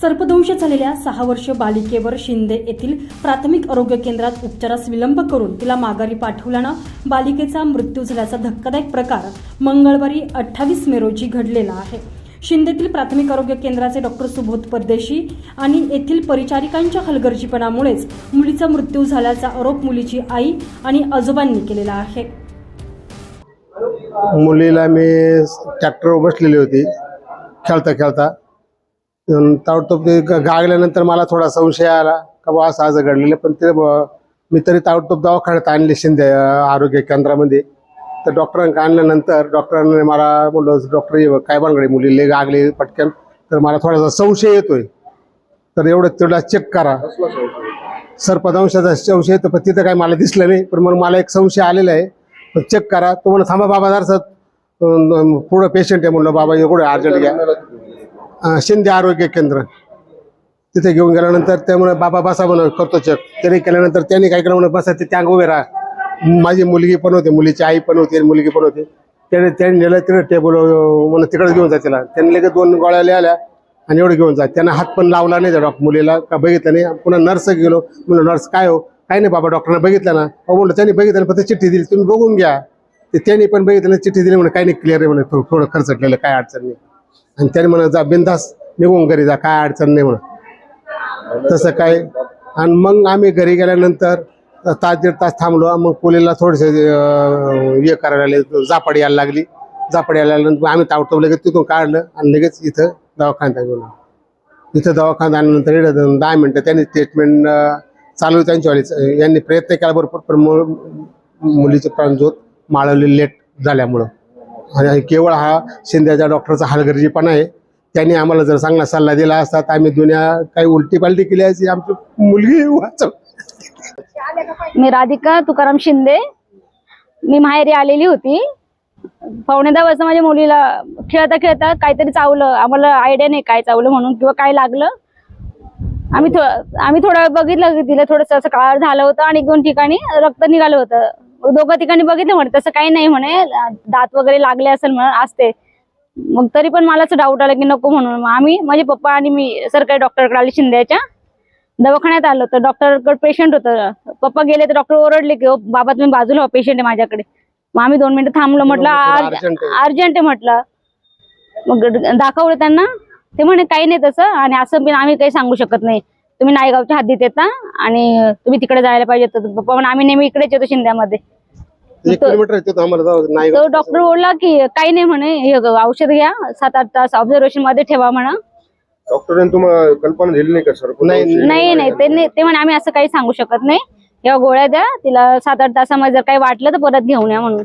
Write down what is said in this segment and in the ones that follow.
सर्पदंश झालेल्या सहा वर्ष बालिकेवर शिंदे येथील प्राथमिक आरोग्य केंद्रात उपचारास विलंब करून तिला माघारी पाठवल्यानं बालिकेचा मृत्यू झाल्याचा धक्कादायक प्रकार मंगळवारी अठ्ठावीस मे रोजी घडलेला आहे. शिंदेतील प्राथमिक आरोग्य केंद्राचे डॉक्टर सुबोध परदेशी आणि येथील परिचारिकांच्या हलगर्जीपणामुळेच मुलीचा मृत्यू झाल्याचा आरोप मुलीची आई आणि आजोबांनी केलेला आहे. मुलीला मी ट्रॅक्टरवर बसलेली होती. खेळता खेळता ताबडतोब ते ग- गागल्यानंतर मला थोडा संशय आला का बा असं आज घडलेलं. पण ते मी तरी ताबडतोब दवाखान्यात आणले शिंदे आरोग्य केंद्रामध्ये. तर डॉक्टरांना आणल्यानंतर डॉक्टरांनी मला म्हणलं डॉक्टर काय बनगडे मुलीले गागले पटकन. तर मला थोडासा संशय येतोय. तर एवढं तेवढा चेक करा. सर्पदंशाचा संशय येतो पण तिथं काही मला दिसलं नाही. पण मग मला एक संशय आलेला आहे. पण चेक करा. तो म्हणा थांबा बाबा जर पुढं पेशंट आहे म्हणलं बाबा एवढं अर्जंट घ्या. शिंदे आरोग्य केंद्र. तिथे घेऊन गेल्यानंतर त्यामुळे बाबा बसा म्हणून करतो चेक त्याने केल्यानंतर त्यांनी काय केलं म्हणून बसा ते त्या उभे राहा. माझी मुलगी पण होती मुलीची आई पण होती आणि मुलगी पण होती. त्याने त्यांनी नेलं तिकडे टेबल म्हणून तिकडे घेऊन जा तिला. त्यांनी लगेच दोन गोळ्या लिहिल्या आणि एवढं घेऊन जा. त्यांना हात पण लावला नाही त्या डॉक्टर मुलीला का बघितलं नाही. पुन्हा नर्स गेलो. म्हणलं नर्स काय हो? काय नाही बाबा डॉक्टरना बघितलं ना. अहो म्हणलं त्यांनी बघितलं फक्त चिठ्ठी दिली. तुम्ही बघून घ्या. ते त्यांनी पण बघितलं चिठ्ठी दिली म्हणून काही नाही क्लिअर आहे म्हणे थोडं थोडं खर्चटलेलं काय अडचण नाही. आणि त्याने म्हणा जा बिंदास निघून घरी जा काय अडचण नाही म्हणून तसं काय. आणि मग आम्ही घरी गेल्यानंतर तास दीड तास थांबलो. मग पोलीला थोडेसे हे करायला लागले. जापड यायला लागली. जापड यायला लागल्यानंतर आम्ही तावटव लगेच तिथून काढलं आणि लगेच इथं दवाखान्यात घेऊन इथं दवाखान्यात आल्यानंतर दहा मिनटं त्यांनी ट्रीटमेंट चालू त्यांच्यावाली यांनी प्रयत्न केला भरपूर पण मु- मुलीचे प्राणज्योत माळवली लेट झाल्यामुळं. आणि केवळ हा शिंद्याच्या डॉक्टरचा हलगर्जीपणा आहे. त्यांनी आम्हाला जर चांगला सल्ला दिला असता तर आम्ही दुनिया काही उलटी पालटी केली असती आमची मुलगी वाचव. मी राधिका तुकाराम शिंदे. मी माहेरी आलेली होती. पावणे दहा वाजता माझ्या मुलीला खेळता खेळता काहीतरी चावलं. आम्हाला आयडिया नाही काय चावलं म्हणून किंवा काय लागलं. आम्ही थो आम्ही थोडं बघितलं तिला थोडंसं असं काळ झालं होतं आणि दोन ठिकाणी रक्त निघालं होतं. दोघं ठिकाणी बघितलं म्हणे तसं काही नाही म्हणे दात वगैरे लागले असेल म्हणून असते. मग तरी पण मला असं डाऊट आला की नको म्हणून. आम्ही माझे पप्पा आणि मी सरकारी डॉक्टरकडे आले शिंद्याच्या दवाखान्यात आलो तर डॉक्टरकडे पेशंट होतं. पप्पा गेले तर डॉक्टर ओरडले की "ओ, बाबा तुम्ही बाजूला पेशंट आहे माझ्याकडे. मग आम्ही दोन मिनिटं थांबलो म्हटलं. अर्जंट आहे. म्हटलं. मग दाखवलं त्यांना. ते म्हणे काही नाही तसं. आणि असं पण आम्ही काही सांगू शकत नाही. तुम्ही नायगावच्या हद्दीत येता आणि तुम्ही तिकडे जायला पाहिजे म्हणे आम्ही नेहमी इकडेच येतो शिंद्यामध्ये. तो डॉक्टर बोलला की काही नाही म्हणे हे ग- औषध घ्या सात आठ तास ऑब्झर्वेशनमध्ये ठेवा म्हणा. डॉक्टरांनी तुम्हाला कल्पना दिली नाही का सर नाही, नाही नाही ते नाही- ते म्हणे आम्ही असं काही सांगू शकत नाही. या गोळ्या द्या तिला सात आठ तासामध्ये जर काही वाटलं तर परत घेऊन या म्हणून.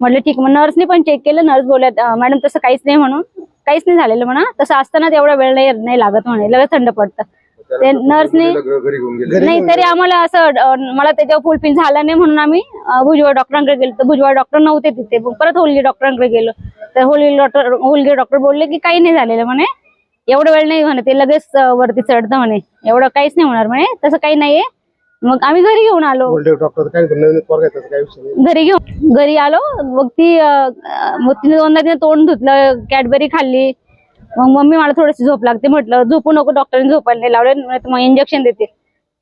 म्हटलं ठीक मग नर्सने पण चेक केलं नर्स बोलत मॅडम तसं काहीच नाही म्हणून काहीच नाही झालेलं म्हणा तसं असताना तेवढा वेळ नाही नाही लागत म्हणे लगेच थंड पडतं. ते नर्सने घरी घेऊन गेले नाही तरी आम्हाला असं अं, मला त्याच्यावर फुलफिल झालं नाही म्हणून आम्ही अं, भुजबळ डॉक्टरांकडे गेलो. तर भुजबळ डॉक्टर नव्हते तिथे. मग परत होलगी डॉक्टरांकडे गेलो. तर होलगी डॉक्टर होलगी डॉक्टर बोलले की काही नाही झालेलं म्हणे. एवढं वेळ नाही म्हणे. ते लगेच अं, वरती चढतं म्हणे. एवढं काहीच नाही होणार म्हणे. तसं काही नाहीये. मग आम्ही घरी घेऊन आलो. डॉक्टर काय नाही, नवीन पोरगा आहे, त्याचा काही विषय नाही. घरी घेऊन घरी आलो. मग ती अं, अं, मग तिने दोनदा तिने तोंड धुतलं कॅडबरी खाल्ली. मग मम्मी मला थोडीशी झोप लागते म्हटलं झोपू नको डॉक्टरने झोपायला नाही लावले मग इंजेक्शन देते.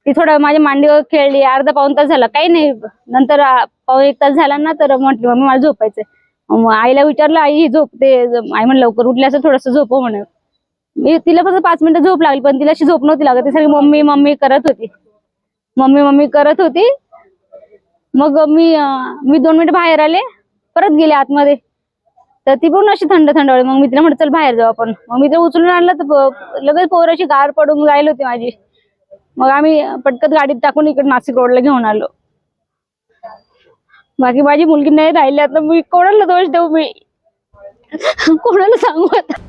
ती थोडं माझ्या मांडीवर खेळली अर्धा पाऊन तास झाला काही नाही. नंतर पाऊन एक तास झाला ना तर म्हटली मम्मी मला झोपायचंय. मग आईला विचारलं आई ही झोपते आई म्हणलं लवकर उठल्याचं असं थोडस झोप म्हणे. मी तिला फक्त पाच मिनिटं झोप लागली पण तिला अशी झोप नव्हती लागत. ती सगळी मम्मी मम्मी करत होती. मम्मी मम्मी करत होती. मग मी मी दोन मिनिटं बाहेर आले परत गेले आतमध्ये. तर ती पण अशी थंड थंड वाटली. मग मी तिला म्हटलं चल बाहेर जाऊ आपण. मग मी तर उचलून आणलं तर लगेच पोराची गार पडून जायला होती माझी. मग आम्ही पटकन गाडीत टाकून इकडे नाशिक रोडला घेऊन आलो. बाकी माझी मुलगी नाही राहिली आता मी कोणाला दोष देऊ मी? कोणाला सांगू आता?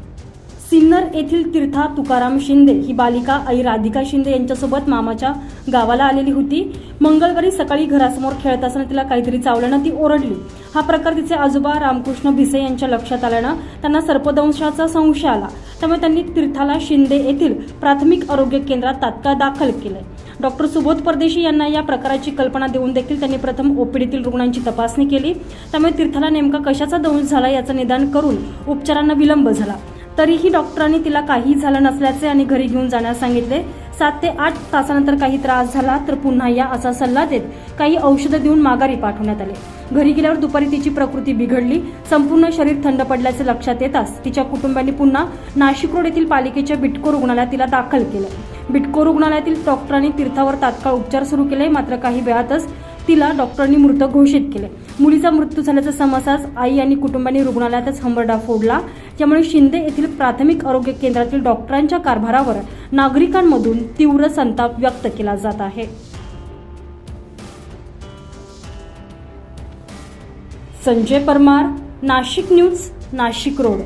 सिन्नर येथील तीर्था तुकाराम शिंदे ही बालिका आई राधिका शिंदे यांच्यासोबत मामाच्या गावाला आलेली होती. मंगळवारी सकाळी घरासमोर खेळत असताना तिला काहीतरी चावल्यानं ती ओरडली. हा प्रकार तिचे आजोबा रामकृष्ण भिसे यांच्या लक्षात आल्यानं त्यांना सर्पदंशाचा संशय आला. त्यामुळे त्यांनी तीर्थाला शिंदे येथील प्राथमिक आरोग्य केंद्रात तात्काळ दाखल केले डॉक्टर सुबोध परदेशी यांना या प्रकाराची कल्पना देऊन देखील त्यांनी प्रथम ओपीडीतील रुग्णांची तपासणी केली. त्यामुळे तीर्थाला नेमका कशाचा दंश झाला याचं निदान करून उपचारांना विलंब झाला. तरीही डॉक्टरांनी तिला काही झालं नसल्याचे आणि घरी घेऊन जाण्यास सांगितले. सात ते आठ तासानंतर काही त्रास झाला तर पुन्हा या असा सल्ला देत काही औषधं देऊन माघारी पाठवण्यात आले. घरी गेल्यावर दुपारी तिची प्रकृती बिघडली. संपूर्ण शरीर थंड पडल्याचे लक्षात येताच तिच्या कुटुंबांनी पुन्हा नाशिक रोड येथील पालिकेच्या बिटको रुग्णालयात तिला दाखल केलं. बिटको रुग्णालयातील डॉक्टरांनी तीर्थावर तात्काळ उपचार सुरू केले मात्र काही वेळातच तिला डॉक्टरांनी मृत घोषित केले. मुलीचा मृत्यू झाल्याचा समासास आई आणि कुटुंबांनी रुग्णालयातच हंबरडा फोडला. ज्यामुळे शिंदे येथील प्राथमिक आरोग्य केंद्रातील डॉक्टरांच्या कारभारावर नागरिकांमधून तीव्र संताप व्यक्त केला जात आहे. Sanjay Parmar Nashik news Nashik road.